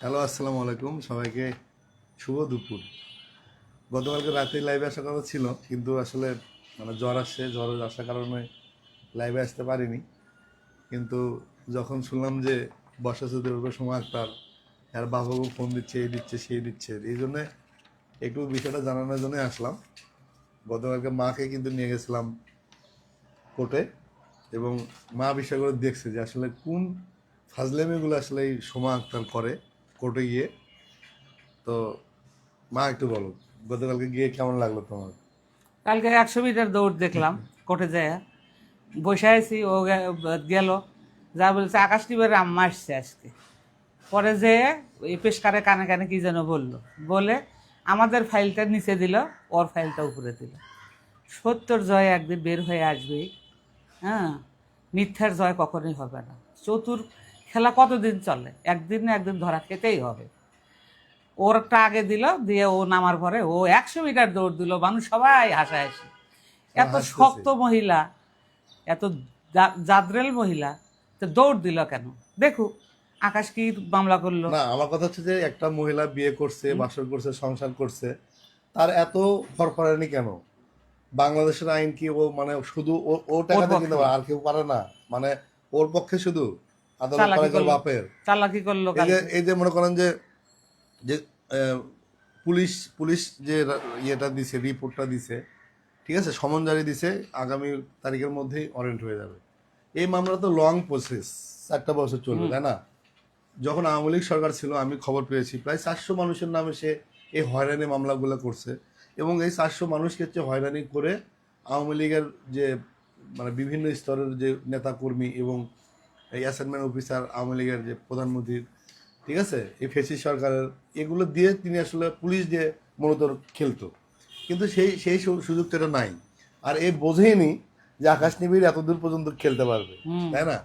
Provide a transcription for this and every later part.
Hello, আসসালামু আলাইকুম। সবাইকে শুভ দুপুর। গতকালকে রাতে লাইভে আসার কথা ছিল, কিন্তু আসলে মানে জ্বর আসছে, জ্বর আসার কারণে লাইভে আসতে পারিনি। কিন্তু যখন শুনলাম যে বর্ষা চৌধুরীর উপর সময় আক্তার আর বাবাকে ফোন দিচ্ছে, এই দিচ্ছে, সেই দিচ্ছে, এই জন্যে একটু বিষয়টা জানানোর জন্য আসলাম। গতকালকে মাকে কিন্তু নিয়ে গেছিলাম কোর্টে, এবং মা বিষয়গুলো দেখছে যে আসলে কোন ফাজলেমিগুলো আসলে এই সোমা আক্তার করে। কোর্টে গিয়ে, তো মা একটু বলো, গতকালকে গিয়ে কেমন লাগল তোমার? কালকে একশো মিটার দৌড় দেখলাম, কোর্টে যায় বসে আছি ও গেল। যা বলছে, আকাশ টিপের আম্মা আসছে আজকে। পরে যে এই পেশকারে কানে কানে কি যেন বলল। বলে, আমাদের ফাইলটা নিচে দিল, ওর ফাইলটা উপরে দিল। সত্যর জয় একদিন বের হয়ে আসবেই। হ্যাঁ মিথ্যার জয় কখনোই হবে না। চতুর খেলা কতদিন চলে? একদিন না একদিন ধরা খেতেই হবে। ওর একটা আগে দিল দিয়ে ও নামার পরে ও একশো মিটার দৌড় দিল মানুষ সবাই হাসাহাসি। এত শক্ত মহিলা এত জাদ্রেল মহিলা তো দৌড় দিল কেন? দেখুক আকাশ কি মামলা করল? না আমার কথা হচ্ছে যে একটা মহিলা বিয়ে করছে বাসর করছে সংসার করছে তার এত ফরফরানি কেন? বাংলাদেশের আইন কি ও মানে শুধু ও- ও টাকাতে। কিনতে পারে? আর কেউ পারে না। মানে ওর পক্ষে শুধু? আদালত করে করল। বাপের। চালাকি করল এই যে এই যে মনে করেন যে যে পুলিশ পুলিশ যে ইয়েটা দিছে রিপোর্টটা দিছে ঠিক আছে সমন জারি দিছে আগামী তারিখের মধ্যেই অরেন্ট হয়ে যাবে। এই মামলা তো লং প্রসেস চারটা বছর চলবে তাই না? যখন আওয়ামী লীগ সরকার ছিল আমি খবর পেয়েছি প্রায় চারশো মানুষের নামে সে এই হয়রানি মামলাগুলো করছে এবং এই চারশো মানুষকে হচ্ছে হয়রানি করে আওয়ামী লীগের যে মানে বিভিন্ন স্তরের যে নেতাকর্মী এবং এই অ্যাসাইনমেন্ট অফিসার আওয়ামী লীগের যে প্রধানমন্ত্রীর ঠিক আছে? এই ফেসি সরকারের এগুলো দিয়ে তিনি আসলে পুলিশ দিয়ে মূলত খেলতো। কিন্তু সেই সেই সুযোগটা এটা নাই। আর এ বোঝেনি যে আকাশ নিবিড় এত দূর পর্যন্ত খেলতে পারবে। তাই না?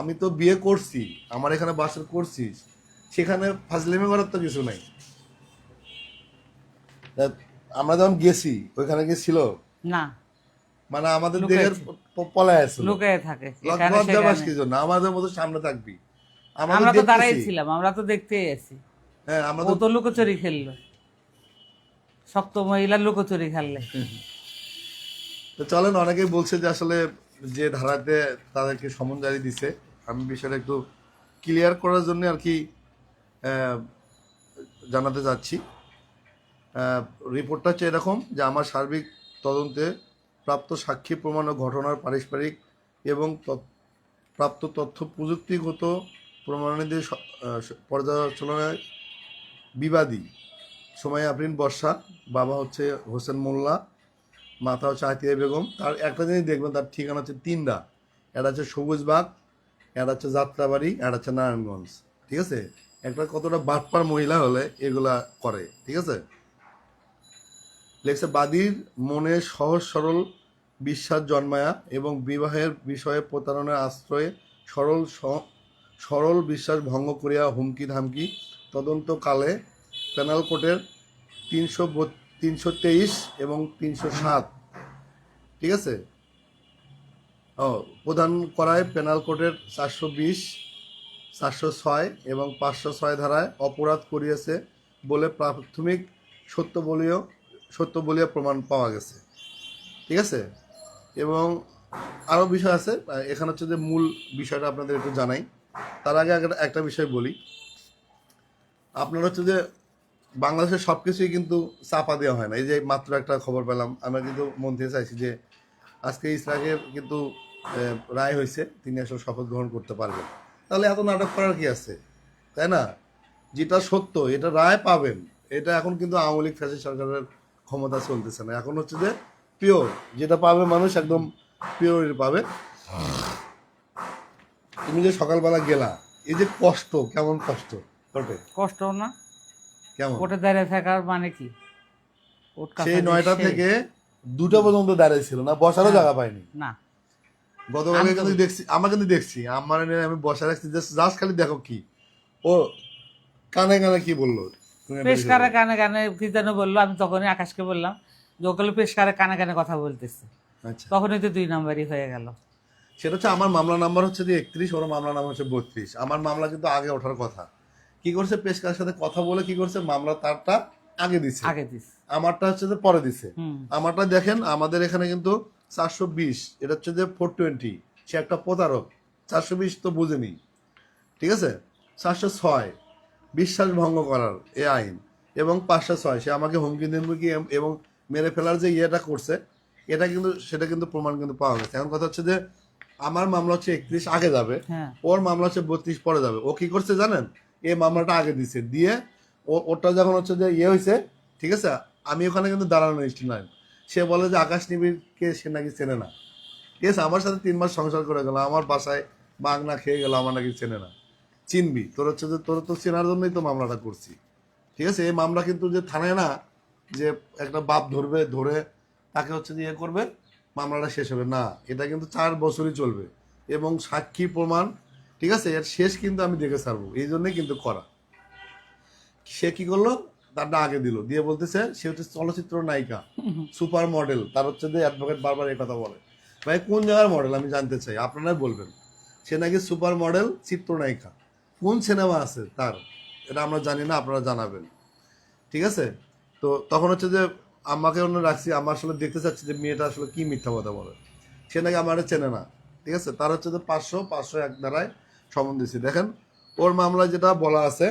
আমি তো বিয়ে করছি আমার এখানে বাসর করছি সেখানে ফাজলেমে করার তো কিছু নাই। আমরা যখন গেছি ওইখানে কি ছিল? না। মানে আমাদের। দেহের পলায় আসছিল লুকিয়ে থাকে এখানে লজ্জাবাস কি জন্য? আমাদের মতো সামনে থাকবি। আমরা তো দাঁড়াই ছিলাম আমরা তো দেখতেই আছি। হ্যাঁ আমরা তো তো লুকোচুরি খেললো। শক্ত মহিলা লুকোচুরি খেললে। তো চলেন অনেকেই বলছে যে আসলে যে ধারাতে তাদেরকে সমন জারি দিছে আমি বিষয়টা একটু ক্লিয়ার করার জন্য আর কি জানাতে চাচ্ছি। আহ, রিপোর্টটা হচ্ছে এরকম যে আমার সার্বিক তদন্তে প্রাপ্ত সাক্ষী প্রমাণ ও ঘটনার পারস্পরিক এবং প্রাপ্ত তথ্য প্রযুক্তিগত প্রমাণাদি স- আহ, পর্যালোচনায় বিবাদী। সময় আফরিন বর্ষা বাবা হচ্ছে হোসেন মোল্লা মাথা হচ্ছে আতিয়া বেগম। তার একটা জিনিস দেখবেন তার ঠিকানা হচ্ছে তিনটা একটা হচ্ছে সবুজবাগ একটা হচ্ছে যাত্রাবাড়ি একটা হচ্ছে নারায়ণগঞ্জ। ঠিক আছে? একটা কতটা বাটপার মহিলা হলে এগুলা করে। ঠিক আছে? লেখছে বাদীর মনে সহজ সরল বিশ্বাস জন্মায়া এবং বিবাহের বিষয়ে প্রতারণার আশ্রয়ে সরল সরল বিশ্বাস ভঙ্গ করিয়া হুমকি ধামকি। তদন্তকালে প্যানাল কোর্টের তিনশো তিনশো তেইশ এবং তিনশো সাত। ঠিক আছে? ও, প্রদান করায় পেনাল কোর্টের চারশো বিশ, চারশো ছয় এবং পাঁচশো ছয় ধারায় অপরাধ করিয়েছে বলে প্রাথমিক সত্য বলিও সত্য বলিয়া প্রমাণ পাওয়া গেছে। ঠিক আছে? এবং আরও বিষয় আছে এখানে হচ্ছে যে মূল বিষয়টা আপনাদের একটু জানাই। তার আগে একটা- বিষয় বলি। আপনার হচ্ছে যে বাংলাদেশের সব কিছুই কিন্তু চাপা দেওয়া হয় না। এই যে মাত্র একটা খবর পেলাম, আমরা কিন্তু মন থেকে চাইছি যে আজকে ইসরাকের কিন্তু রায় হয়েছে, তিনি আসলে শপথ গ্রহণ করতে পারবেন। তাহলে এত নাটক করার কি আছে? তাই না? যেটা সত্য, এটা রায় পাবেন। এটা এখন কিন্তু আওয়ামী লীগ ফ্যাসি সরকারের ক্ষমতা চলতেছে না। এখন হচ্ছে যে পিওর যেটা পাবে মানুষ একদম পিওর পাবে। তুমি যে সকালবেলা গেলা এই যে কষ্ট কেমন কষ্ট? কষ্ট না। কেমন? কোর্টে দাঁড়িয়ে থাকার মানে কি? সেই নয়টা থেকে দুটো পর্যন্ত দাঁড়িয়ে ছিল না বসারও। জায়গা পাইনি। না। গতকালকে কিন্তু দেখছি আমরা কিন্তু দেখছি আমার আমি বসা রাখছি জাস্ট খালি দেখো কি। ও কানে কানে কি বলল? পেশকারে কানে কানে কি যেন বলল আমি তখনই আকাশকে বললাম যে ওগুলো পেশকারে কানে কানে কথা বলতেছে। আচ্ছা। তখনই তো দুই নম্বরই হয়ে গেল। সেটা হচ্ছে আমার মামলা নাম্বার হচ্ছে যে একত্রিশ ওর মামলা নাম্বার হচ্ছে বত্রিশ। আমার মামলা কিন্তু আগে ওঠার কথা। কি করছে? সাথে কথা বলে কি করছে? মামলা তারটা আগে দিছে। আগে দিস আমারটা হচ্ছে যে পরে দিছে। আমারটা দেখেন আমাদের এখানে কিন্তু চারশো বিশ এটা হচ্ছে যে ফোর টোয়েন্টি সে একটা প্রতারক। চারশো বিশ তো বুঝেনি। ঠিক আছে? চারশো ছয়। বিশ্বাস ভঙ্গ করার এ আইন। এবং পাঁচশো ছয় সে আমাকে হুমকি ধমকি এবং মেরে ফেলার যে ইয়েটা করছে এটা কিন্তু সেটা কিন্তু প্রমাণ কিন্তু পাওয়া গেছে। এখন কথা হচ্ছে যে আমার মামলা হচ্ছে একত্রিশ আগে যাবে। হ্যাঁ। ওর মামলা হচ্ছে বত্রিশ পরে যাবে। ও কি করছে জানেন? এই মামলাটা আগে দিছে। দিয়ে ও ওটা যখন হচ্ছে যে ইয়ে হয়েছে ঠিক আছে? আমি ওখানে কিন্তু দাঁড়ানো স্টিল নাই সে বলে যে আকাশ নিবিড়কে সে নাকি চেনে না। ঠিক আছে? আমার সাথে তিন মাস সংসার করে গেল। আমার বাসায় মাগনা খেয়ে গেল আমার নাকি চেনে না। চিনবি। তোর হচ্ছে যে, তোর তো চেনার জন্যই তো মামলাটা করছি। ঠিক আছে? এই মামলা কিন্তু যে থানায় না, যে একটা বাপ ধরবে, ধরে তাকে হচ্ছে যে ইয়ে করবে, মামলাটা শেষ হবে। না, এটা কিন্তু চার বছরই চলবে। এবং সাক্ষী প্রমাণ, ঠিক আছে? এর শেষ কিন্তু আমি দেখে ছাড়বো। এই জন্যই কিন্তু করা। সে কি করল? তারটা আগে দিল। দিয়ে বলতেছে, সে হচ্ছে চলচ্চিত্র নায়িকা, সুপার মডেল। তার হচ্ছে যে অ্যাডভোকেট বারবার এই কথা বলে। ভাই, কোন জায়গার মডেল আমি জানতে চাই। আপনারাই বলবেন। সে নাকি সুপার মডেল চিত্রনায়িকা। কোন সিনেমা আছে তার? এটা আমরা জানি না, আপনারা জানাবেন। ঠিক আছে? তো তখন হচ্ছে যে আমাকে অন্য রাখছি আমার আসলে দেখতে চাচ্ছি যে মেয়েটা আসলে কি মিথ্যা কথা বলে। সে নাকি আমার চেনে না। ঠিক আছে? তার হচ্ছে যে পাঁচশো পাঁচশো এক দ্বারায় সমন দিছি দেখেন, ওর মামলায় যেটা বলা আছে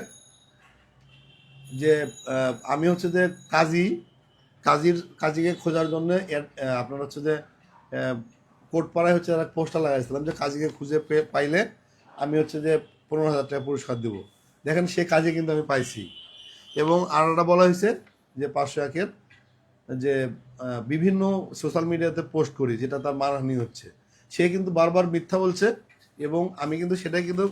যে আমি হচ্ছে যে কাজী, কাজীর, কাজীকে খোঁজার জন্য আপনার হচ্ছে যে কোর্টপাড়ায় হচ্ছে একটা পোস্টার লাগাইছিলাম যে কাজীকে খুঁজে পাইলে আমি হচ্ছে যে পনেরো হাজার টাকা পুরস্কার দেবো। দেখেন সে কাজে কিন্তু আমি পাইছি। এবং আর একটা বলা হয়েছে যে পাঁচশো একের যে বিভিন্ন সোশ্যাল মিডিয়াতে পোস্ট করি, যেটা তার মানহানি হচ্ছে। সে কিন্তু বারবার মিথ্যা বলছে এবং আমি কিন্তু সেটাই কিন্তু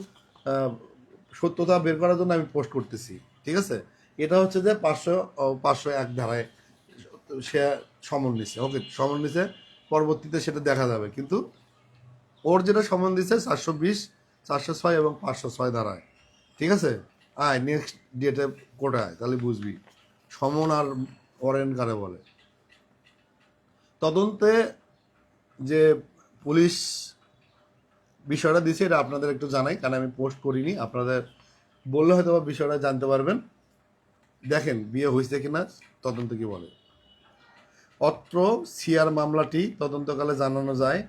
সত্যতা বের করার জন্য আমি পোস্ট করতেছি। ঠিক আছে? এটা হচ্ছে যে পাঁচশো পাঁচশো এক ধারায় সে সমন নিছে। ওকে, সমন নিছে, পরবর্তীতে সেটা দেখা যাবে। কিন্তু ওর যেটা সমন দিছে চারশো বিশ চারশো ছয় এবং পাঁচশো ছয় ধারায় ঠিক আছে? আয় নেক্সট ডেটে কোটায় তাহলে বুঝবি। সমন আর অরেন কারে বলে? তদন্তে যে পুলিশ বিষয়টা দিছে এটা আপনাদের একটু জানাই, কারণ আমি পোস্ট করিনি। আপনাদের বললে হয়তো বা বিষয়টা জানতে পারবেন। দেখেন, বিয়ে হয়েছে কিনা, তদন্ত কি বলে? অত্র সিআর মামলাটি তদন্তকালে জানানো যায়,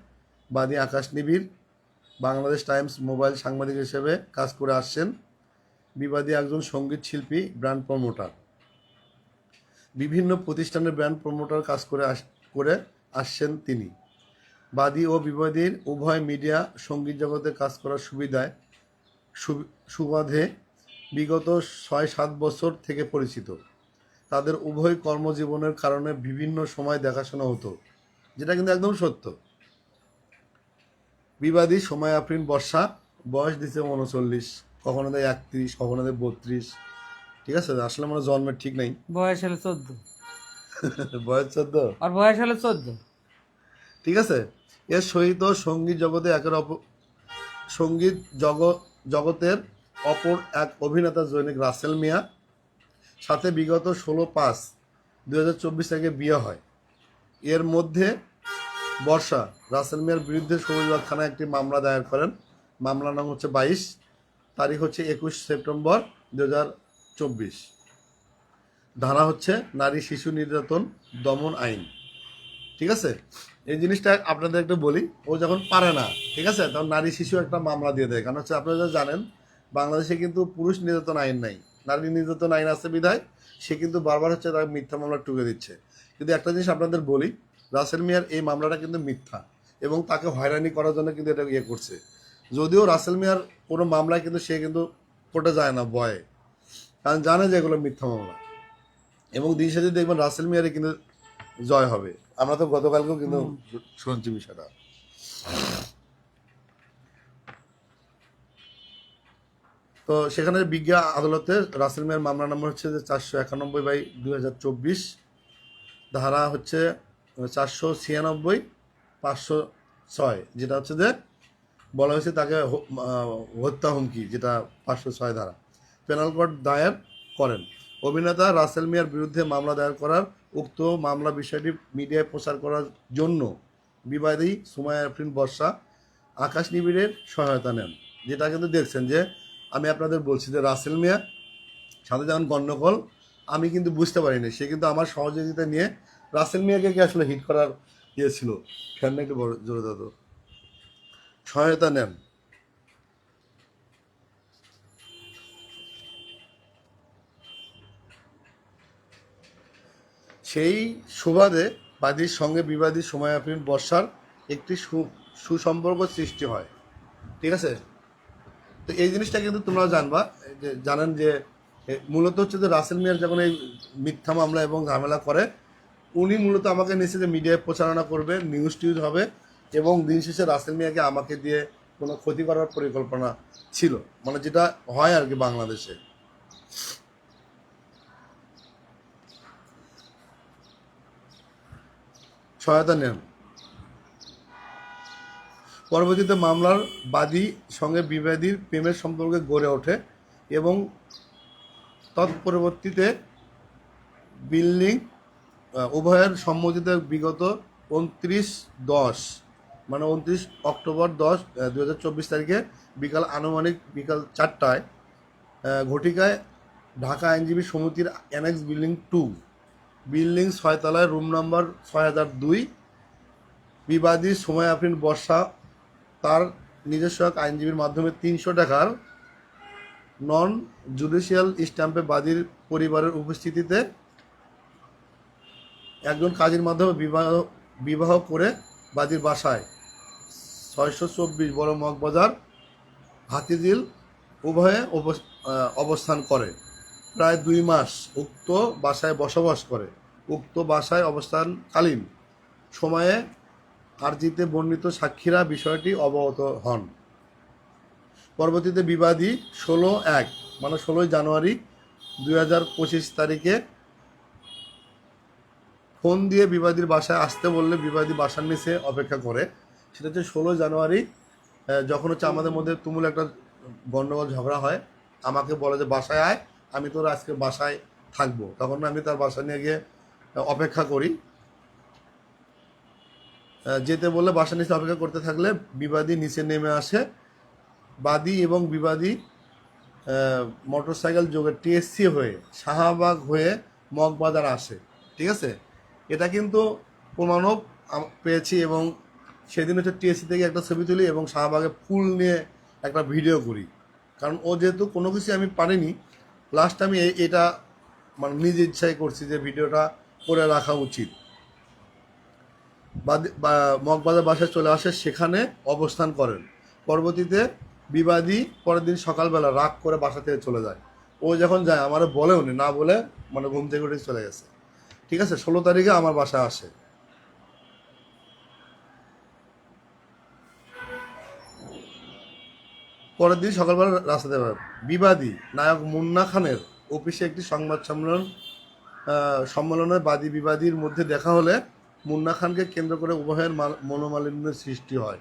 বাদী আকাশ নিবিড়। বাংলাদেশ টাইমস মোবাইল সাংবাদিক হিসেবে কাজ করে আসছেন বিবাদী একজন সংগীত শিল্পী, ব্র্যান্ড প্রমোটার। বিভিন্ন প্রতিষ্ঠানের ব্র্যান্ড প্রমোটার কাজ করে আস, করে আসছেন তিনি। বাদী ও বিবাদীর উভয় মিডিয়া সংগীত জগতে কাজ করার সুবিধায় সু- সুবাদে বিগত ছয় সাত বছর থেকে পরিচিত। তাদের উভয় কর্মজীবনের কারণে বিভিন্ন সময় দেখাশোনা হতো, যেটা কিন্তু একদম সত্য। বিবাদী সময় আফরিন বর্ষা। বয়স দিছে উনচল্লিশ। কখনো দেয় একত্রিশ কখনো দেয় বত্রিশ। ঠিক আছে? আসলে মানে জন্মের ঠিক নাই। বয়স হলে চোদ্দ। বয়স চোদ্দ? আর বয়স হলে চোদ্দ। ঠিক আছে? এর সহিত সংগীত জগতে একের অপর সংগীত জগৎ জগতের অপর এক অভিনেতা জৈনিক রাসেল মিয়া। সাথে বিগত ষোলো পাঁচ দু হাজার চব্বিশ থেকে বিয়ে হয়। এর মধ্যে বর্ষা, রাসেল মিয়ার বিরুদ্ধে সবুজবাগ থানায় একটি মামলা দায়ের করেন। মামলার নাম হচ্ছে বাইশ, তারিখ হচ্ছে একুশ সেপ্টেম্বর দু চব্বিশ। ধারা হচ্ছে নারী শিশু নির্যাতন দমন আইন। ঠিক আছে? এই জিনিসটা আপনাদের একটু বলি, ও যখন পারে না, ঠিক আছে? তখন নারী শিশু একটা মামলা দিয়ে দেয়। কারণ হচ্ছে আপনারা জানেন, বাংলাদেশে কিন্তু পুরুষ নির্যাতন আইন নাই। নারী নির্যাতন আইন আছে বিধায়, সে কিন্তু বারবার হচ্ছে তার মিথ্যা মামলা টুকে দিচ্ছে। কিন্তু একটা জিনিস আপনাদের বলি রাসেল মিয়ার এই মামলাটা কিন্তু মিথ্যা এবং তাকে হয়রানি করার জন্য কিন্তু এটা ইয়ে করছে। যদিও রাসেল মিয়ার কোনো মামলায় কিন্তু সে কিন্তু কোর্টে যায় না ভয়ে। কারণ জানে যে এগুলো মিথ্যা মামলা। এবং দিন শেষে দেখবেন রাসেল মিয়ারে কিন্তু জয় হবে। আমরা তো গতকালকেও কিন্তু শুনছি বিষয়টা। তো সেখানে বিজ্ঞা আদালতে রাসেল মিয়ার মামলা নম্বর হচ্ছে যে চারশো একানব্বই বাই দুই হাজার চব্বিশ। ধারা হচ্ছে চারশো ছিয়ানব্বই, পাঁচশো ছয়, যেটা হচ্ছে যে বলা হয়েছে তাকে হত্যা হুমকি, যেটা পাঁচশো ছয় ধারা। পেনাল কোর্ট দায়ের করেন। অভিনেতা রাসেল মিয়ার বিরুদ্ধে মামলা দায়ের করার উক্ত মামলা বিষয়টি মিডিয়ায় প্রচার করার জন্য বিবাদী সুমায়া আফরিন বর্ষা আকাশ নিবিড়ের সহায়তা নেন। যেটা কিন্তু দেখছেন যে আমি আপনাদের বলছি যে রাসেল মিয়া সাথে যেমন গণ্ডগোল, আমি কিন্তু বুঝতে পারিনি। সে কিন্তু আমার সহযোগিতা নিয়ে রাসেল মিয়াকে কি আসলে হিট করার ইয়ে ছিল? ফ্যানটা একটু বড়, জোরে তো। সহায়তা নেন। সেই সুবাদে বাদীর সঙ্গে বিবাদী সময়াফিন বর্ষার একটি সু- সুসম্পর্ক সৃষ্টি হয়। ঠিক আছে? তো এই জিনিসটা কিন্তু তোমরা জানবা জানেন যে মূলত হচ্ছে যে রাসেল মিয়ার যখন এই মিথ্যা মামলা এবং ঝামেলা করে উনি মূলত আমাকে নিচে যে মিডিয়ায় প্রচারণা করবে নিউজ টিউজ হবে এবং দিন শেষে রাসেল মিয়াকে আমাকে দিয়ে কোনো ক্ষতি করার পরিকল্পনা ছিল। মানে যেটা হয় আর কি বাংলাদেশে। সহায়তা নেন। পরবর্তীতে মামলার বাদী সঙ্গে বিবাদীর প্রেমের সম্পর্কে গড়ে ওঠে এবং তৎপরবর্তীতে বিল্ডিং উভয়ের সম্মতিতে বিগত উনত্রিশ দশ মানে উনত্রিশ অক্টোবর দশ দু তারিখে বিকাল আনুমানিক বিকাল চারটায় ঘটিকায় ঢাকা আইনজীবী সমিতির অ্যানেক্স বিল্ডিং টু বিল্ডিং ছয়তলায় রুম নাম্বার ছয় হাজার দুই, বিবাদী সময় আফরিন বর্ষা, তার নিজস্ব এক আইনজীবীর মাধ্যমে তিনশো টাকার নন জুডিশিয়াল স্ট্যাম্পে বাদীর পরিবারের উপস্থিতিতে একজন কাজীর মাধ্যমে বিবাহ বিবাহ করে বাজির বাসায়। ছয়শো চব্বিশ বড় মগবাজার, হাতিঝিল উভয়ে অবস- অবস্থান করে। প্রায় দুই মাস উক্ত বাসায় বসবাস করে। উক্ত বাসায় অবস্থানকালীন সময়ে আরজিতে বর্ণিত সাক্ষীরা বিষয়টি অবগত হন। পরবর্তীতে বিবাদী ষোলো এক মানে ষোলোই জানুয়ারি দুই হাজার পঁচিশ তারিখে ফোন দিয়ে বিবাদীর বাসায় আসতে বললে বিবাদী বাসার নিচে অপেক্ষা করে। সেটা হচ্ছে ষোলো জানুয়ারি যখন হচ্ছে আমাদের মধ্যে তুমুল একটা গণ্ডগোল ঝগড়া হয়, আমাকে বলে যে, বাসায় আয়, আমি তোর আজকে বাসায় থাকব। তখন আমি তার বাসা নিয়ে গিয়ে অপেক্ষা করি। যেতে বললে বাসা নিচে অপেক্ষা করতে থাকলে বিবাদী নিচে নেমে আসে। বাদী এবং বিবাদী মোটরসাইকেল যোগে টিএসসি হয়ে, শাহবাগ হয়ে মগবাজার আসে। ঠিক আছে? এটা কিন্তু প্রমাণও পেয়েছি এবং সেদিন হচ্ছে টিএসসি থেকে একটা ছবি তুলি এবং শাহবাগে ফুল নিয়ে একটা ভিডিও করি। কারণ ও যেহেতু কোনো কিছু আমি পারিনি লাস্ট আমি এটা মানে নিজ ইচ্ছায় করছি যে ভিডিওটা করে রাখা উচিত। মগবাজার বাসায় চলে আসে, সেখানে অবস্থান করেন। পরবর্তীতে বিবাদী পরের দিন সকালবেলা রাগ করে বাসা থেকে চলে যায়। ও যখন যায়, আমারও বলেও না বলে মানে ঘুম থেকে উঠে চলে গেছে। ঠিক আছে, ষোলো তারিখে আমার বাসায় আসে। পরের দিন সকালবেলা রাস্তাতে বিবাদী নায়ক মুন্না খানের অফিসে একটি সংবাদ সম্মেলন সম্মেলনে বাদী বিবাদীর মধ্যে দেখা হলে মুন্না খানকে কেন্দ্র করে উভয়ের মাল- মনোমালিন্যের সৃষ্টি হয়।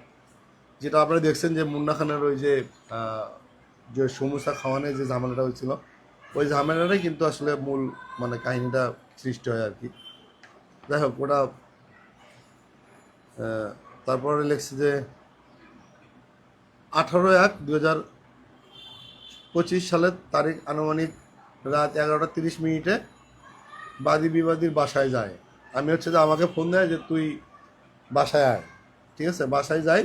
যেটা আপনারা দেখছেন যে মুন্না খানের ওই যে যে সমস্যা খাওয়ানোর যে ঝামেলাটা হয়েছিল, ওই ঝামেলাটাই কিন্তু আসলে মূল মানে কাহিনীটা সৃষ্টি হয় আর কি। যাই হোক, ওটা তারপরে লিখছে যে আঠারো এক দু হাজার পঁচিশ সালের তারিখ আনুমানিক রাত এগারোটা তিরিশ মিনিটে বাদী বিবাদীর বাসায় যায়। আমি হচ্ছে যে আমাকে ফোন দেয় যে তুই বাসায় আয়, ঠিক আছে? বাসায় যাই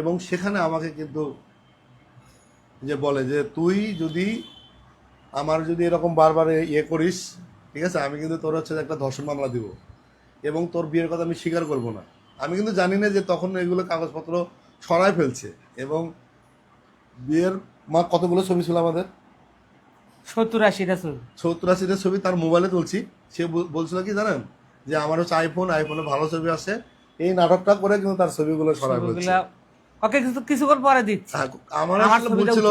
এবং সেখানে আমাকে কিন্তু যে বলে যে তুই যদি আমার যদি এরকম বারবার ইয়ে করিস ঠিক আছে? আমি কিন্তু তোর হচ্ছে একটা ধর্ষণ মামলা দিব। এবং তোর বিয়ের কথা আমি স্বীকার করব না। আমি কিন্তু জানি না যে তখন এগুলো কাগজপত্র সরায় ফেলছে। এবং বিয়ের মা কতগুলো ছবি ছিল আমাদের? সত্তর আশিটা ছবি। সত্তর আশিটা ছবি তার মোবাইলে তুলছি। সে বলছিল কি জানেন? যে আমার হচ্ছে আইফোন আইফোনে ভালো ছবি আসে এই নাটকটা করে কিন্তু তার ছবিগুলো ফেলছে। ওকে কিছু কিছুক্ষণ পরে দিচ্ছি। আমার আসলে বলছিল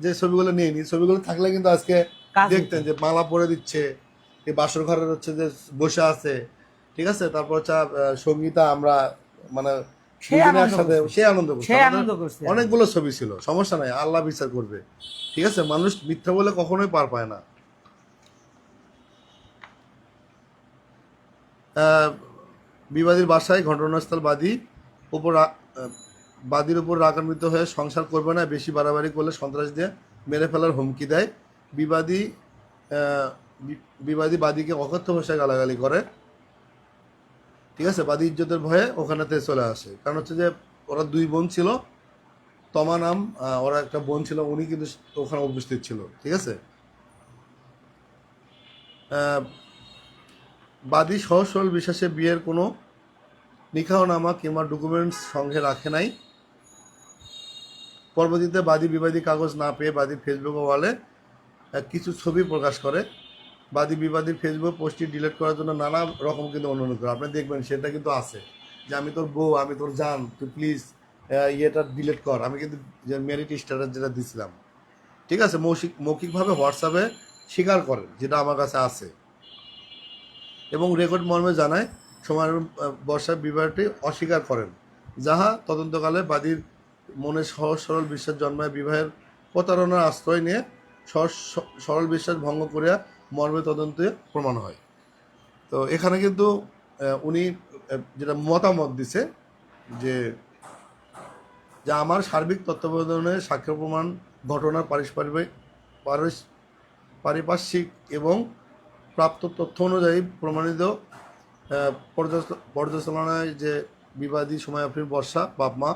যে ছবিগুলো নিয়ে নি। ছবিগুলো থাকলে কিন্তু আজকে দেখতেন যে মালা পরে দিচ্ছে। এই বাসর ঘরের হচ্ছে যে বসে আছে ঠিক আছে? তারপর হচ্ছে সঙ্গীতা আমরা মানে সে আনন্দ করছে। সে আনন্দ অনেকগুলো ছবি ছিল সমস্যা নাই আল্লাহ বিচার করবে ঠিক আছে? মানুষ মিথ্যা বলে কখনোই পার পায় না। আহ, বিবাদীর বাসায় ঘটনাস্থল বাদী উপর বাদীর উপর রাগান্বিত হয়ে সংসার করবে না বেশি বাড়াবাড়ি করলে সন্ত্রাস দিয়ে মেরে ফেলার হুমকি দেয়। বিবাদী বিবাদী বাদীকে অকথ্য ভাষায় গালাগালি করে। ঠিক আছে? বাদী ইজ্জতের ভয়ে ওখানেতে চলে আসে। কারণ হচ্ছে যে, ওরা দুই বোন ছিল। তমা নাম ওরা একটা বোন ছিল, উনি কিন্তু ওখানে উপস্থিত ছিল। ঠিক আছে? বাদী সহজ সরল বিশ্বাসে বিয়ের কোনো নিকাহনামা কিংবা ডকুমেন্টস সঙ্গে রাখে নাই। পরবর্তীতে বাদী বিবাদী কাগজ না পেয়ে বাদী ফেসবুক ওয়ালে কিছু ছবি প্রকাশ করে। বাদী বিবাদীর ফেসবুক পোস্টটি ডিলিট করার জন্য নানা রকম কিন্তু অনুরোধ করে। আপনি দেখবেন সেটা কিন্তু আছে যে আমি তোর বউ আমি তোর জান তুই প্লিজ ইয়েটা ডিলিট কর। আমি কিন্তু মেরিট স্ট্যাটাস যেটা দিছিলাম। ঠিক আছে? মৌখিক মৌখিকভাবে হোয়াটসঅ্যাপে স্বীকার করেন যেটা আমার কাছে আছে। এবং রেকর্ড মর্মে জানায় সময়ের আহ, বর্ষার বিবাহটি অস্বীকার করেন। যাহা তদন্তকালে বাদীর মনে সহজ সরল বিশ্বাস জন্মায় বিবাহের প্রতারণার আশ্রয় নিয়ে সরল বিশ্বাস ভঙ্গ করিয়া মর্মে তদন্তে প্রমাণ হয়। তো এখানে কিন্তু উনি যেটা মতামত দিছে যে যে আমার সার্বিক তত্ত্বাবধানে সাক্ষ্য প্রমাণ ঘটনার পারিপার্শ্বিক পারিপার্শ্বিক এবং প্রাপ্ত তথ্য অনুযায়ী প্রমাণিত পর্যালোচনায় যে বিবাদী সময়াফির বর্ষা বাপ মা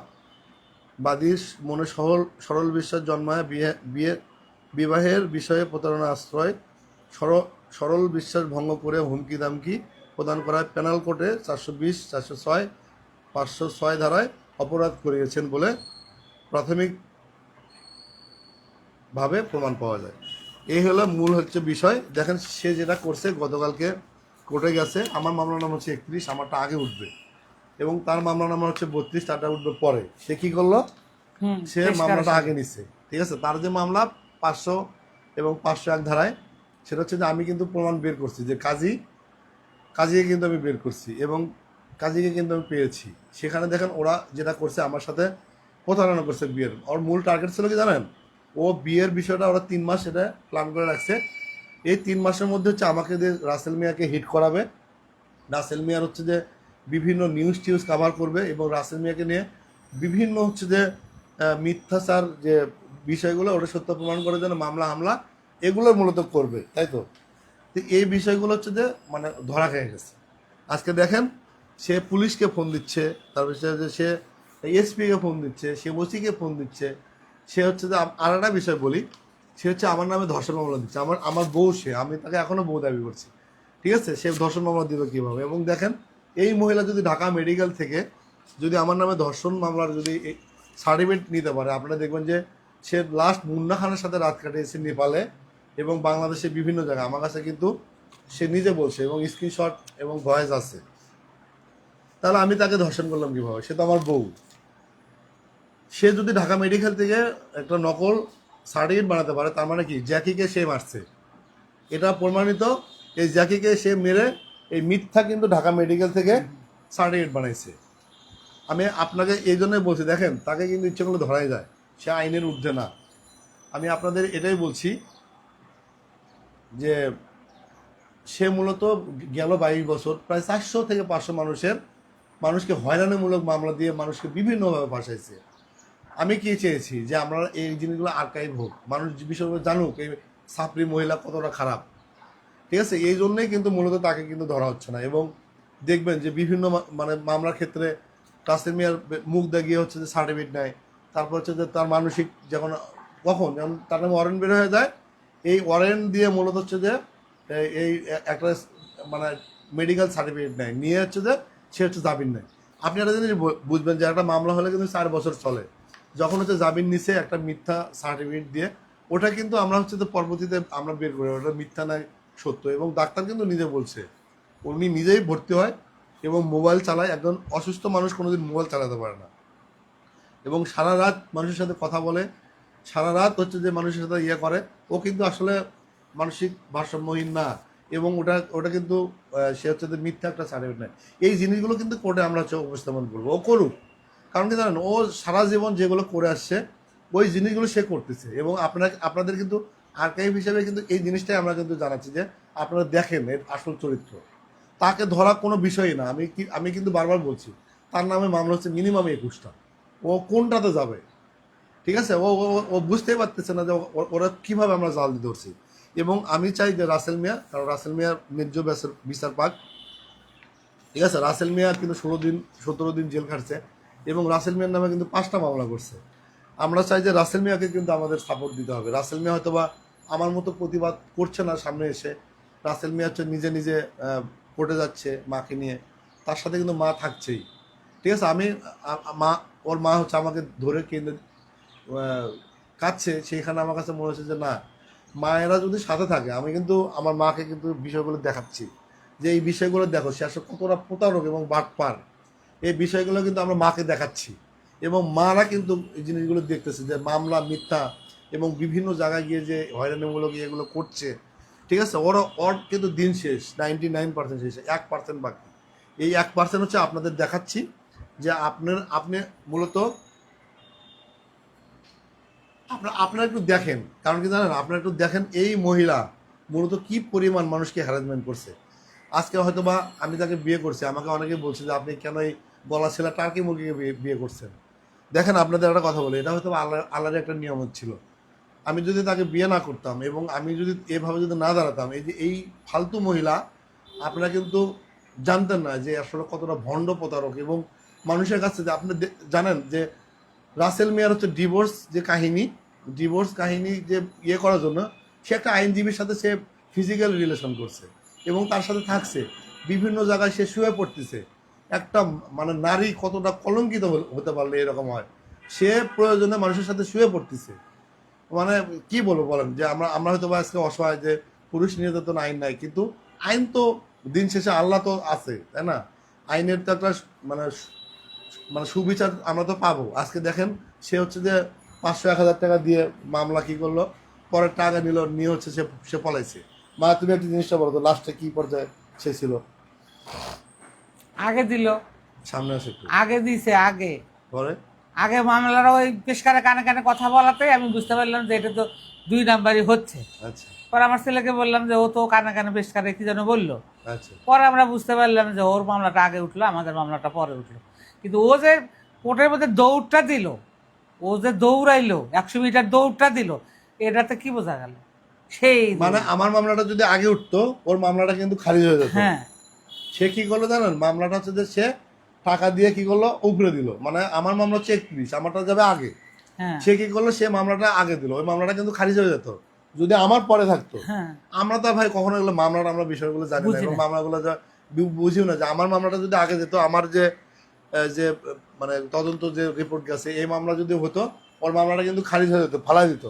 বাদীর মনে সহল, সরল বিশ্বাস জন্মায় বিয়ে বিয়ে, বিবাহের বিষয়ে প্রতারণা আশ্রয় সরল বিশ্বাস ভঙ্গ করে হুমকি দামকি প্রদান করায় পেনাল কোর্টে চারশো বিশ চারশো ছয় পাঁচশো ছয় ধারায় অপরাধ করিয়েছেন বলে প্রাথমিকভাবে প্রমাণ পাওয়া যায়। এই হলো মূল হচ্ছে বিষয়। দেখেন সে যেটা করছে গতকালকে কোর্টে গেছে। আমার মামলা নাম হচ্ছে একত্রিশ আমারটা আগে উঠবে। এবং তার মামলা নাম হচ্ছে বত্রিশ তারটা উঠবে পরে। সে কি করল? সে মামলাটা আগে নিচ্ছে ঠিক আছে? তার যে মামলা পাঁচশো এবং পাঁচশো এক ধারায় সেটা হচ্ছে যে আমি কিন্তু প্রমাণ বের করছি যে কাজী, কাজীকে কিন্তু আমি বের করছি এবং কাজীকে কিন্তু আমি পেয়েছি। সেখানে দেখেন ওরা যেটা করছে, আমার সাথে প্রতারণা করছে বিয়ের। ওর মূল টার্গেট ছিল কি জানেন? ও বিয়ের বিষয়টা ওরা তিন মাস এটা প্ল্যান করে রাখছে। এই তিন মাসের মধ্যে হচ্ছে আমাকে যে রাসেল মিয়াকে হিট করাবে। রাসেল মিয়ার হচ্ছে যে বিভিন্ন নিউজ টিউজ কাভার করবে এবং রাসেল মিয়াকে নিয়ে বিভিন্ন হচ্ছে যে মিথ্যাচার যে বিষয়গুলো, ওটা সত্য প্রমাণ করার জন্য মামলা হামলা এগুলো মূলত করবে, তাই তো? এই বিষয়গুলো হচ্ছে যে মানে ধরা খেয়ে গেছে। আজকে দেখেন, সে পুলিশকে ফোন দিচ্ছে তারপর সে সে এসপিকে ফোন দিচ্ছে, সে ওসিকে ফোন দিচ্ছে, সে হচ্ছে যে আর একটা বিষয় বলি, সে হচ্ছে আমার নামে ধর্ষণ মামলা দিচ্ছে। আমার আমার বউ সে, আমি তাকে এখনও বউ দাবি করছি। ঠিক আছে? সে ধর্ষণ মামলা দিবে কীভাবে? এবং দেখেন, এই মহিলা যদি ঢাকা মেডিকেল থেকে যদি আমার নামে ধর্ষণ মামলার যদি সার্টিফিকেট নিতে পারে, আপনারা দেখবেন যে, সে লাস্ট মুন্না খানের সাথে রাত কাটিয়েছে নেপালে। এবং বাংলাদেশের বিভিন্ন জায়গায়। আমার কাছে কিন্তু সে নিজে বলছে এবং স্ক্রিনশট এবং ভয়েস আছে। তাহলে আমি তাকে ধর্ষণ করলাম কীভাবে? সে তো আমার বউ। সে যদি ঢাকা মেডিকেল থেকে একটা নকল সার্টিফিকেট বানাতে পারে, তার মানে কি? জ্যাকিকে সে মারছে। এটা প্রমাণিত, এই জ্যাকিকে সে মেরে এই মিথ্যা কিন্তু ঢাকা মেডিকেল থেকে সার্টিফিকেট বানাইছে। আমি আপনাকে এই জন্যই বলছি, দেখেন, তাকে কিন্তু ইচ্ছে করলে ধরাই যায়। সে আইনের ঊর্ধ্বে না। আমি আপনাদের এটাই বলছি যে সে মূলত গেল বাইশ বছর, প্রায় চারশো থেকে পাঁচশো মানুষের মানুষকে হয়রানিমূলক মামলা দিয়ে মানুষকে বিভিন্নভাবে ফাঁসাইছে। আমি কি চেয়েছি যে আমরা এই জিনিসগুলো আর্কাইভ হোক, মানুষ বিষয়গুলো জানুক, এই সাপড়ি মহিলা কতটা খারাপ। ঠিক আছে? এই জন্যই কিন্তু মূলত তাকে কিন্তু ধরা হচ্ছে না এবং দেখবেন যে বিভিন্ন মানে মামলার ক্ষেত্রে বে- মুখ দেখিয়ে হচ্ছে যে সার্টিফিকেট নেয়, তারপর হচ্ছে যে তার মানসিক যখন, কখন, যখন তার নামে ওয়ারেন্ট বের হয়ে যায় এই ওয়ারেন্ট দিয়ে মূলত হচ্ছে যে, এই- একটা মানে মেডিকেল সার্টিফিকেট নেয়। নিয়ে হচ্ছে যে, সে হচ্ছে জামিন নেয়। আপনি একটা জিনিস বুঝবেন যে, একটা মামলা হলে কিন্তু চার বছর চলে। যখন হচ্ছে জামিন নিছে একটা মিথ্যা সার্টিফিকেট দিয়ে, ওটা কিন্তু আমরা হচ্ছে যে পরবর্তীতে আমরা বের করি। ওটা মিথ্যা নয় সত্য। এবং ডাক্তার কিন্তু নিজে বলছে। উনি নিজেই ভর্তি হয় এবং মোবাইল চালায়। একজন অসুস্থ মানুষ কোনোদিন মোবাইল চালাতে পারে না। এবং সারা রাত মানুষের সাথে কথা বলে সারা রাত হচ্ছে যে মানুষের সাথে ইয়ে করে, ও কিন্তু আসলে মানসিক ভারসাম্যহীন না এবং ওটা ওটা কিন্তু সে হচ্ছে যে মিথ্যা একটা সার্টিফিকেট নেয়। এই জিনিসগুলো কিন্তু কোর্টে আমরা হচ্ছে উপস্থাপন করব। ও করুক। কারণ কি জানেন, ও সারা জীবন যেগুলো করে আসছে, ওই জিনিসগুলো সে করতেছে এবং আপনার, আপনাদের কিন্তু আর্কাইভ হিসেবে কিন্তু এই জিনিসটাই আমরা কিন্তু জানাচ্ছি যে আপনারা দেখেন এর আসল চরিত্র। তাকে ধরা কোনো বিষয়ই না। আমি কি, আমি কিন্তু বারবার বলছি, তার নামে মামলা হচ্ছে মিনিমাম একুশটা। ও কোনটাতে যাবে? ঠিক আছে? ও ও- বুঝতেই পারতেছে না যে ওরা কীভাবে আমরা জাল দিয়ে ধরছি। এবং আমি চাই যে রাসেল মিয়া কারণ রাসেল মিয়ার ন্যায্য বিচার- পাক। ঠিক আছে? রাসেল মিয়া কিন্তু ষোলো দিন সতেরো দিন জেল খাটছে এবং রাসেল মিয়ার নামে কিন্তু পাঁচটা মামলা করছে। আমরা চাই যে রাসেল মিয়াকে কিন্তু আমাদের সাপোর্ট দিতে হবে। রাসেল মিয়া হয়তো বা আমার মতো প্রতিবাদ করছে না সামনে এসে। রাসেল মিয়া হচ্ছে নিজে নিজে কোর্টে যাচ্ছে মাকে নিয়ে। তার সাথে কিন্তু মা থাকছেই। ঠিক আছে? আমি মা ওর মা হচ্ছে আমাকে ধরে আহ, কাঁদছে, সেইখানে আমার কাছে মনে হচ্ছে যে, না, মায়েরা যদি সাথে থাকে, আমি কিন্তু আমার মাকে কিন্তু বিষয়গুলো দেখাচ্ছি। যে এই বিষয়গুলো দেখো, সে আসলে কতটা প্রতারক এবং বাটপার। এই বিষয়গুলো কিন্তু আমরা মাকে দেখাচ্ছি। এবং মারা কিন্তু এই জিনিসগুলো দেখতেছে যে, মামলা, মিথ্যা এবং বিভিন্ন জায়গায় গিয়ে যে হয়রানিমূলক এগুলো করছে, ঠিক আছে? ওর ওর কিন্তু দিন শেষ নাইনটি নাইন পার্সেন্ট শেষ, এক পার্সেন্ট বাকি। এই এক পার্সেন্ট হচ্ছে আপনাদের দেখাচ্ছি যে আপনার, আপনি মূলত আপনার আপনারা একটু দেখেন। কারণ কি জানেন, আপনারা একটু দেখেন এই মহিলা মূলত কি পরিমাণ মানুষকে হ্যারাসমেন্ট করছে। আজকে হয়তো বা আমি তাকে বিয়ে করছি, আমাকে অনেকে বলছে যে আপনি কেন এই গলা ছেলে টার্কি মুরগিকে বিয়ে করছেন? দেখেন, আপনাদের একটা কথা বলি, এটা হয়তো আল্লাহ আল্লাহর একটা নিয়ম ছিল। আমি যদি তাকে বিয়ে না করতাম এবং আমি যদি এভাবে যদি না দাঁড়াতাম, এই যে, এই ফালতু মহিলা, আপনারা কিন্তু জানতেন না যে আসলে কতটা ভণ্ড প্রতারক এবং মানুষের কাছে যে আপনি জানেন যে রাসেল মিয়ার হচ্ছে ডিভোর্স যে কাহিনী ডিভোর্স কাহিনী যে ইয়ে করার জন্য, সে একটা আইনজীবীর সাথে সে ফিজিক্যাল রিলেশন করছে এবং তার সাথে থাকছে। বিভিন্ন জায়গায় সে শুয়ে পড়তেছে। একটা মানে নারী কতটা কলঙ্কিত হতে পারলে এরকম হয়। সে প্রয়োজনে মানুষের সাথে শুয়ে পড়তেছে। মানে কি বলব বলেন, যে আমরা আমরা হয়তো বা আজকে অসহায় যে পুরুষ নির্যাতন আইন নাই, কিন্তু আইন তো দিন শেষে আল্লাহ তো আছে, তাই না? আইনের তো একটা মানে মানে সুবিচার আমরা তো পাবো। আজকে দেখেন সে হচ্ছে যে পাঁচশো এক হাজার টাকা দিয়ে মামলা কি করল? পরে টাকা নিল নিয়ে হচ্ছে সে সে পলাইছে। মা তুমি একটা জিনিসটা বলো তো লাস্টে কি পর্যায়ে সে ছিল? আগে দিল। সামনে আসে আগে দিছে আগে। পরে? আগে মামলার ওই পেশকারে কানে কানে কথা বলাতেই আমি বুঝতে পারলাম যে এটা তো দুই নাম্বারই হচ্ছে। আচ্ছা। পরে আমার ছেলেকে বললাম যে ও তো কানে কানে পেশকারে কি যেন বলল। আচ্ছা। পরে আমরা বুঝতে পারলাম যে ওর মামলাটা আগে উঠল আমাদের মামলাটা পরে উঠল। কিন্তু ও যে কোর্টের মধ্যে দৌড়টা দিল ও যে দৌড়াইলো একশো মিটার দৌড়টা দিল এটাতে কি বোঝা গেল? সেই মানে আমার মামলাটা যদি আগে উঠতো ওর মামলাটা কিন্তু খারিজ হয়ে যেত। হ্যাঁ। সে কি করল জানেন? মামলাটা হচ্ছে যে সে টাকা দিয়ে কি করল? উপরে দিল। মানে আমার মামলা হচ্ছে একত্রিশ আমারটা যাবে আগে। হ্যাঁ। সে কি করল? সে মামলাটা আগে দিল। ওই মামলাটা কিন্তু খারিজ হয়ে যেত। যদি আমার পরে থাকতো। হ্যাঁ। আমরা তো ভাই কখনো এগুলো মামলার আমরা বিষয়গুলো জানি না। মামলাগুলো যা বুঝিও না যে আমার মামলাটা যদি আগে যেত আমার যে যে মানে তদন্ত যে রিপোর্ট গেছে, এই মামলা যদি হতো, ওর মামলাটা কিন্তু খারিজ হয়ে যেত, ফালাই দিত।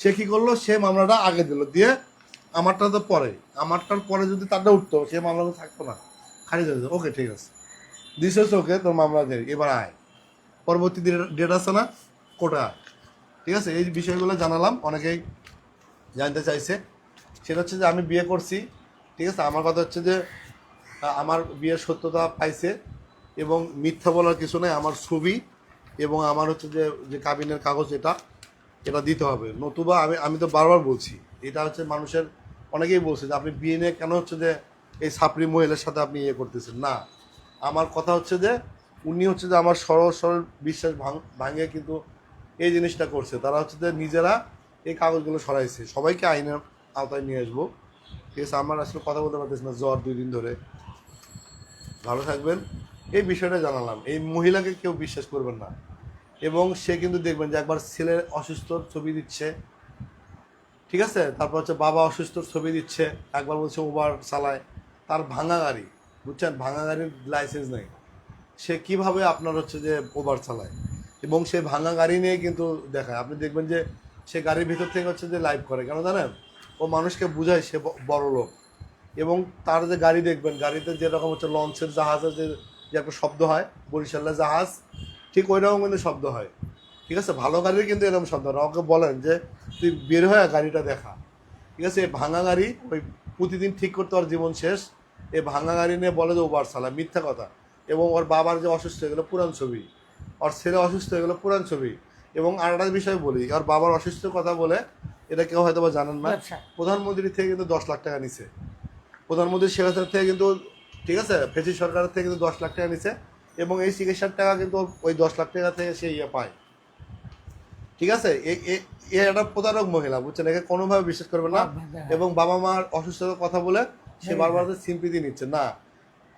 সে কি করল? সে মামলাটা আগে দিল। দিয়ে আমারটা তো পরে, আমারটার পরে যদি তারটা উঠতো, সে মামলাটা থাকতো না। খারিজ হয়ে যেত। ওকে, ঠিক আছে। হচ্ছে ওকে তোর মামলা দে এবার আয়। পরবর্তী ডেট আছে না? কোটা ঠিক আছে? এই বিষয়গুলো জানালাম। অনেকেই জানতে চাইছে। সেটা হচ্ছে যে, আমি বিয়ে করছি। ঠিক আছে? আমার কথা হচ্ছে যে আমার বিয়ের সত্যতা পাইছে। এবং মিথ্যা বলার কিছু নেই, আমার ছবি এবং আমার হচ্ছে যে যে কাবিনের কাগজ এটা এটা দিতে হবে। নতুবা আমি আমি তো বারবার বলছি, এটা হচ্ছে মানুষের, অনেকেই বলছে যে আপনি বিয়ে নিয়ে কেন হচ্ছে যে এই সাপড়ি মহিলার সাথে আপনি ইয়ে করতেছেন? না, আমার কথা হচ্ছে যে, উনি হচ্ছে যে আমার সরল সরল বিশ্বাস ভাঙ- কিন্তু এই জিনিসটা করছে। তারা হচ্ছে যে নিজেরা এই কাগজগুলো সরাইছে। সবাইকে আইনের আওতায় নিয়ে আসব। ঠিক আছে, আমার আসলে কথা বলতে পারতেছি না, জ্বর দুই দিন ধরে। ভালো থাকবেন। এই বিষয়টা জানালাম। এই মহিলাকে কেউ বিশ্বাস করবেন না। এবং সে কিন্তু দেখবেন যে একবার ছেলের অসুস্থ ছবি দিচ্ছে। ঠিক আছে? তারপর হচ্ছে বাবা অসুস্থ ছবি দিচ্ছে। একবার বলছে ওবার চালায়। তার ভাঙা গাড়ি। বুঝছেন? ভাঙা গাড়ির লাইসেন্স নেই। সে কীভাবে আপনার হচ্ছে যে ওভার চালায়? এবং সে ভাঙা গাড়ি নিয়ে কিন্তু দেখায়। আপনি দেখবেন যে সে গাড়ির ভিতর থেকে হচ্ছে যে লাইভ করে। কেন জানেন? ও মানুষকে বুঝায় সে বড় লোক এবং তার যে গাড়ি দেখবেন, গাড়িতে যেরকম হচ্ছে লঞ্চের জাহাজের যে যে একটা শব্দ হয় বরিশাল্লা জাহাজ ঠিক ওই রকম কিন্তু শব্দ হয়। ঠিক আছে? ভালো গাড়ির কিন্তু এরকম শব্দ হয় না। ওকে বলেন যে তুই বের হয়ে গাড়িটা দেখা। ঠিক আছে? এই ভাঙা গাড়ি ওই প্রতিদিন ঠিক করতে ওর জীবন শেষ। এই ভাঙা গাড়ি নিয়ে বলে যে ওবার সালা মিথ্যা কথা। এবং ওর বাবার যে অসুস্থ হয়ে গেলো পুরান ছবি। ওর ছেলে অসুস্থ হয়ে গেলো পুরান ছবি। এবং আর একটা বিষয় বলি ওর বাবার অসুস্থ কথা বলে এটা কেউ হয়তো বা জানেন না। ব্যবসা। প্রধানমন্ত্রী থেকে কিন্তু দশ লাখ টাকা নিছে। প্রধানমন্ত্রী শেখ হাসিনার থেকে কিন্তু ঠিক আছে? ফেসি সরকারের থেকে কিন্তু দশ লাখ টাকা নিছে এবং এই চিকিৎসার টাকা কিন্তু ওই দশ লাখ টাকা থেকে সে ইয়ে পায়। ঠিক আছে? এ- একটা প্রতারক মহিলা বুঝছেন? একে কোনোভাবে বিশ্বাস করবে না এবং বাবা মার অসুস্থতার কথা বলে সে বারবার সিম্পিতি নিচ্ছে। না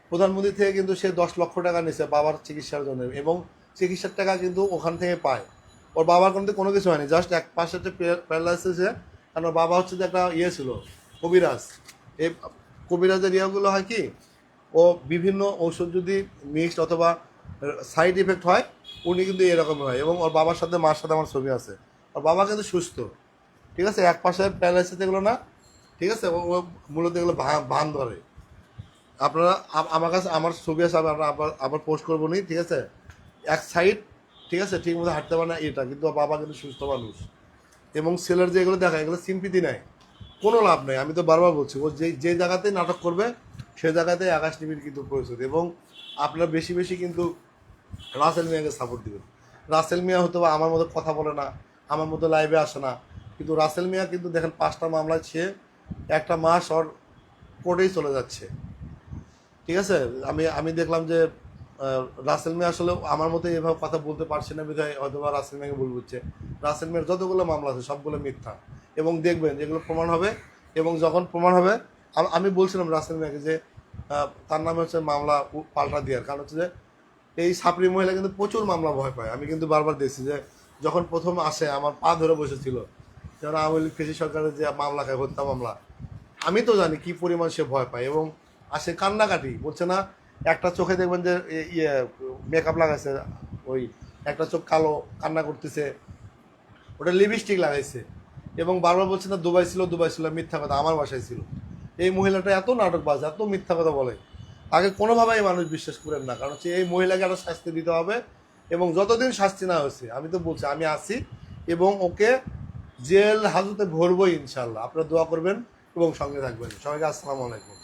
প্রধানমন্ত্রী থেকে কিন্তু সে দশ লক্ষ টাকা নিচ্ছে বাবার চিকিৎসার জন্য এবং চিকিৎসার টাকা কিন্তু ওখান থেকে পায়। ওর বাবার কিন্তু কোনো কিছু হয়নি জাস্ট এক পাশে একটা প্যারালাইসিসে কারণ বাবা হচ্ছে যে একটা ইয়ে ছিল কবিরাজ। এই কবিরাজের ইয়েগুলো হয় কি? ও বিভিন্ন ঔষধ যদি মিক্সড অথবা সাইড ইফেক্ট হয়, উনি কিন্তু এরকম হয়। এবং ওর বাবার সাথে, মার সাথে আমার ছবি আছে। ওর বাবা কিন্তু সুস্থ। ঠিক আছে? এক পাশে প্যারালাইসিস এগুলো না। ঠিক আছে? ও মূলত এগুলো ভান ধরে। আপনারা আমার কাছে, আমার ছবি আছে, আমি আবার আবার পোস্ট করব নি, ঠিক আছে? এক সাইড ঠিক আছে? ঠিক মতো হাঁটতে পারে না এটা, কিন্তু বাবা কিন্তু সুস্থ মানুষ। এবং ছেলের যে এগুলো দেখা, এগুলো সিম্পিতি নেয় কোনো লাভ নেই। আমি তো বারবার বলছি, ও যে যে জায়গাতেই নাটক করবে সে জায়গাতেই আকাশ টিভির কিন্তু প্রয়োজন এবং আপনারা বেশি বেশি কিন্তু রাসেল মিয়াকে সাপোর্ট দিবেন। রাসেল মিয়া হয়তো বা আমার মতো কথা বলে না, আমার মতো লাইভে আসে না, কিন্তু রাসেল মিয়া কিন্তু দেখেন পাঁচটা মামলায় সে একটা মাস ওর কোর্টেই চলে যাচ্ছে। ঠিক আছে? আমি আমি দেখলাম যে রাসেল মিয়া আসলে আমার মতো এভাবে কথা বলতে পারছে না, বিধায় হয়তো বা রাসেল মিয়াকে ভুল বুঝছে। রাসেল মিয়ার যতগুলো মামলা আছে, সবগুলো মিথ্যা। এবং দেখবেন যেগুলো প্রমাণ হবে এবং যখন প্রমাণ হবে আম- বলছিলাম রাসেল মিয়াকে যে তার নামে হচ্ছে মামলা পাল্টা দেওয়ার। কারণ হচ্ছে যে, এই সাপড়ি মহিলা কিন্তু প্রচুর মামলা ভয় পায়। আমি কিন্তু বারবার দেখছি যে, যখন প্রথম আসে, আমার পা ধরে বসেছিল যেমন আওয়ামী লীগ কৃষি সরকারের যে মামলা খায়, হত্যা মামলা, আমি তো জানি কি পরিমাণ সে ভয় পায় এবং আসে কান্নাকাটি। বলছে না, একটা চোখে দেখবেন যে ইয়ে মেকআপ লাগাইছে, ওই একটা চোখ কালো, কান্না করতেছে, ওটা লিপস্টিক লাগাইছে এবং বারবার বলছে না, দুবাই ছিল দুবাই ছিল, মিথ্যা কথা, আমার বাসায় ছিল। এই মহিলাটা এত নাটকবাজ, এত মিথ্যা কথা বলে। আগে কোনোভাবেই মানুষ বিশ্বাস করেন না, কারণ হচ্ছে এই মহিলাকে একটা শাস্তি দিতে হবে এবং যতদিন শাস্তি না হয়েছে, আমি তো বলছি, আমি আছি এবং ওকে জেল, হাজতে ভরবো ইনশাল্লাহ। আপনারা দোয়া করবেন এবং সঙ্গে থাকবেন। সবাইকে আসসালামু আলাইকুম।